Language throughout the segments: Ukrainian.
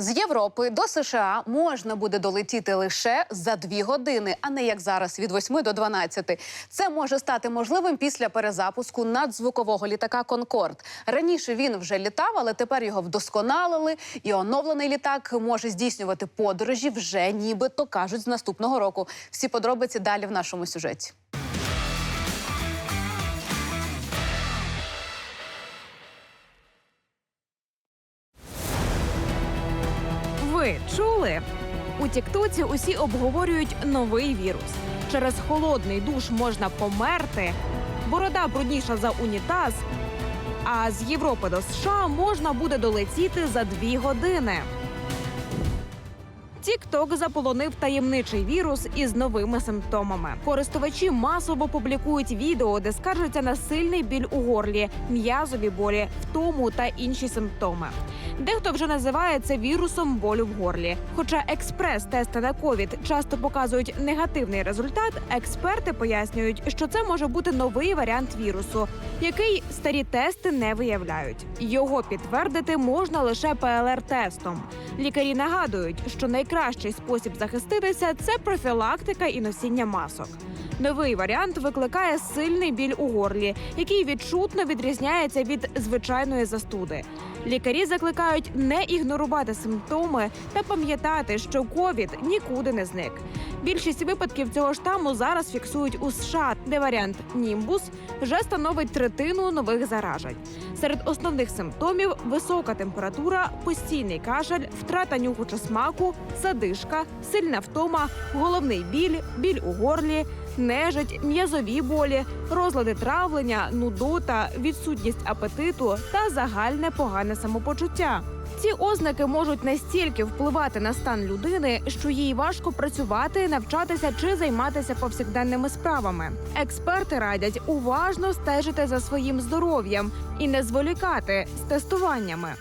З Європи до США можна буде долетіти лише за дві години, а не як зараз від 8 до 12. Це може стати можливим після перезапуску надзвукового літака Конкорд. Раніше він вже літав, але тепер його вдосконалили. І оновлений літак може здійснювати подорожі вже нібито кажуть з наступного року. Всі подробиці далі в нашому сюжеті. Чули? У Тіктоці усі обговорюють новий вірус. Через холодний душ можна померти, борода брудніша за унітаз. А з Європи до США можна буде долетіти за дві години. Тікток заполонив таємничий вірус із новими симптомами. Користувачі масово публікують відео, де скаржаться на сильний біль у горлі, м'язові болі, втому та інші симптоми. Дехто вже називає це вірусом болю в горлі. Хоча експрес-тести на ковід часто показують негативний результат, експерти пояснюють, що це може бути новий варіант вірусу, який старі тести не виявляють. Його підтвердити можна лише ПЛР-тестом. Лікарі нагадують, що найкращий спосіб захиститися це профілактика і носіння масок. Новий варіант викликає сильний біль у горлі, який відчутно відрізняється від звичайної застуди. Лікарі закликають не ігнорувати симптоми та пам'ятати, що ковід нікуди не зник. Більшість випадків цього штаму зараз фіксують у США, де варіант Німбус вже становить третину нових заражень. Серед основних симптомів висока температура, постійний кашель, втрата нюху чи смаку, задишка, сильна втома, головний біль, біль у горлі, нежить, м'язові болі, розлади травлення, нудота, відсутність апетиту та загальне погане самопочуття. Ці ознаки можуть настільки впливати на стан людини, що їй важко працювати, навчатися чи займатися повсякденними справами. Експерти радять уважно стежити за своїм здоров'ям і не зволікати з тестуваннями.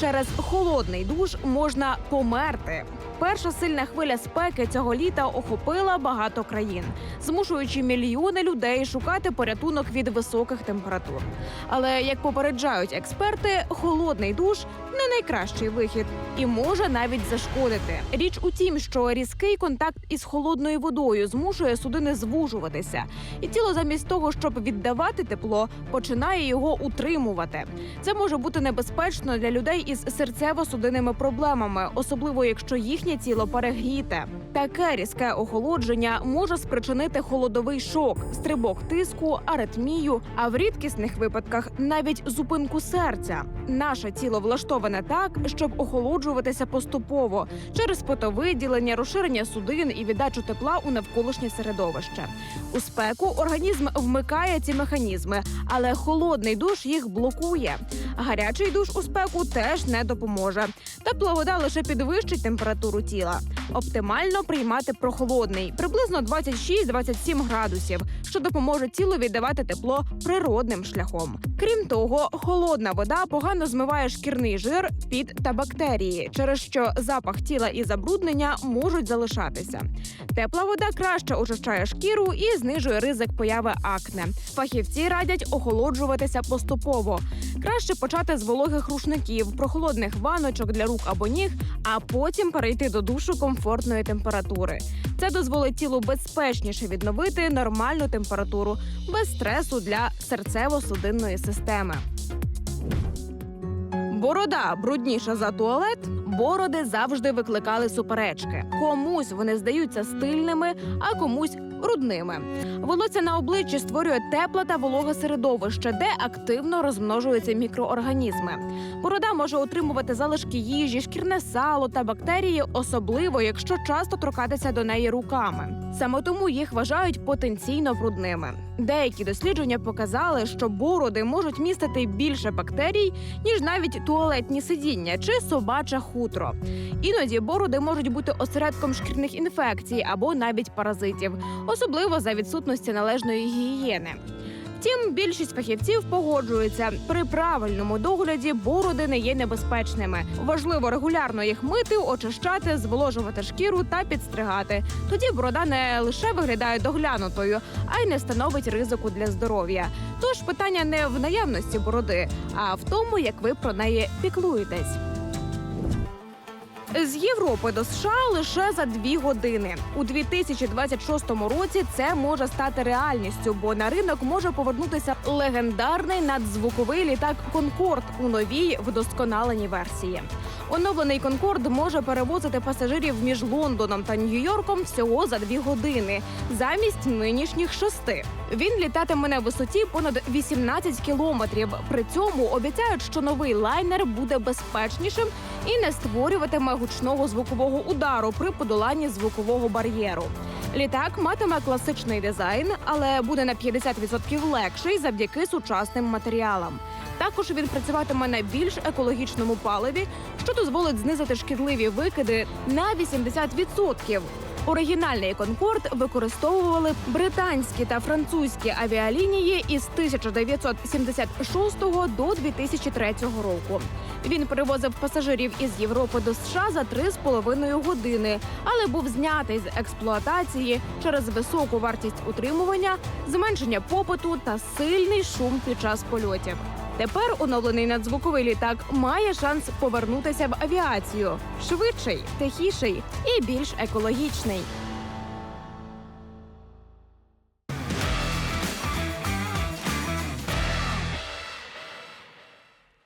Через холодний душ можна померти. Перша сильна хвиля спеки цього літа охопила багато країн, змушуючи мільйони людей шукати порятунок від високих температур. Але як попереджають експерти, холодний душ не найкращий вихід і може навіть зашкодити. Річ у тім, що різкий контакт із холодною водою змушує судини звужуватися, і тіло замість того, щоб віддавати тепло, починає його утримувати. Це може бути небезпечно для людей із серцево-судинними проблемами, особливо якщо їхнє тіло перегріте. Таке різке охолодження може спричинити холодовий шок, стрибок тиску, аритмію, а в рідкісних випадках навіть зупинку серця. Наше тіло влаштоване так, щоб охолоджуватися поступово через потовиділення, розширення судин і віддачу тепла у навколишнє середовище. У спеку організм вмикає ці механізми, але холодний душ їх блокує. Гарячий душ у спеку теж не допоможе. Тепла вода лише підвищить температуру тіла. Оптимально приймати прохолодний, приблизно 26-27 градусів, що допоможе тілу віддавати тепло природним шляхом. Крім того, холодна вода погано змиває шкірний жир, піт та бактерії, через що запах тіла і забруднення можуть залишатися. Тепла вода краще очищає шкіру і знижує ризик появи акне. Фахівці радять охолоджуватися поступово. Краще почати з вологих рушників, прохолодних ваночок для рук або ніг, а потім перейти до душу комфортної температури. Це дозволить тілу безпечніше відновити нормальну температуру без стресу для серцево-судинної системи. Борода брудніша за туалет. Бороди завжди викликали суперечки. Комусь вони здаються стильними, а комусь брудними. Волосся на обличчі створює тепле та вологе середовище, де активно розмножуються мікроорганізми. Борода може отримувати залишки їжі, шкірне сало та бактерії, особливо якщо часто торкатися до неї руками. Саме тому їх вважають потенційно брудними. Деякі дослідження показали, що бороди можуть містити більше бактерій, ніж навіть туалетні сидіння чи собаче хутро. Іноді бороди можуть бути осередком шкірних інфекцій або навіть паразитів, особливо за відсутності належної гігієни. Втім, більшість фахівців погоджуються, при правильному догляді бороди не є небезпечними. Важливо регулярно їх мити, очищати, зволожувати шкіру та підстригати. Тоді борода не лише виглядає доглянутою, а й не становить ризику для здоров'я. Тож питання не в наявності бороди, а в тому, як ви про неї піклуєтесь. З Європи до США лише за дві години. У 2026 році це може стати реальністю, бо на ринок може повернутися легендарний надзвуковий літак Конкорд у новій вдосконаленій версії. Оновлений Конкорд може перевозити пасажирів між Лондоном та Нью-Йорком всього за дві години, замість нинішніх шести. Він літатиме на висоті понад 18 кілометрів. При цьому обіцяють, що новий лайнер буде безпечнішим і не створюватиме гучного звукового удару при подоланні звукового бар'єру. Літак матиме класичний дизайн, але буде на 50% легший завдяки сучасним матеріалам. Також він працюватиме на більш екологічному паливі, що дозволить знизити шкідливі викиди на 80%. Оригінальний Конкорд використовували британські та французькі авіалінії із 1976 до 2003 року. Він перевозив пасажирів із Європи до США за 3,5 години, але був знятий з експлуатації через високу вартість утримування, зменшення попиту та сильний шум під час польотів. Тепер оновлений надзвуковий літак має шанс повернутися в авіацію швидший, тихіший і більш екологічний.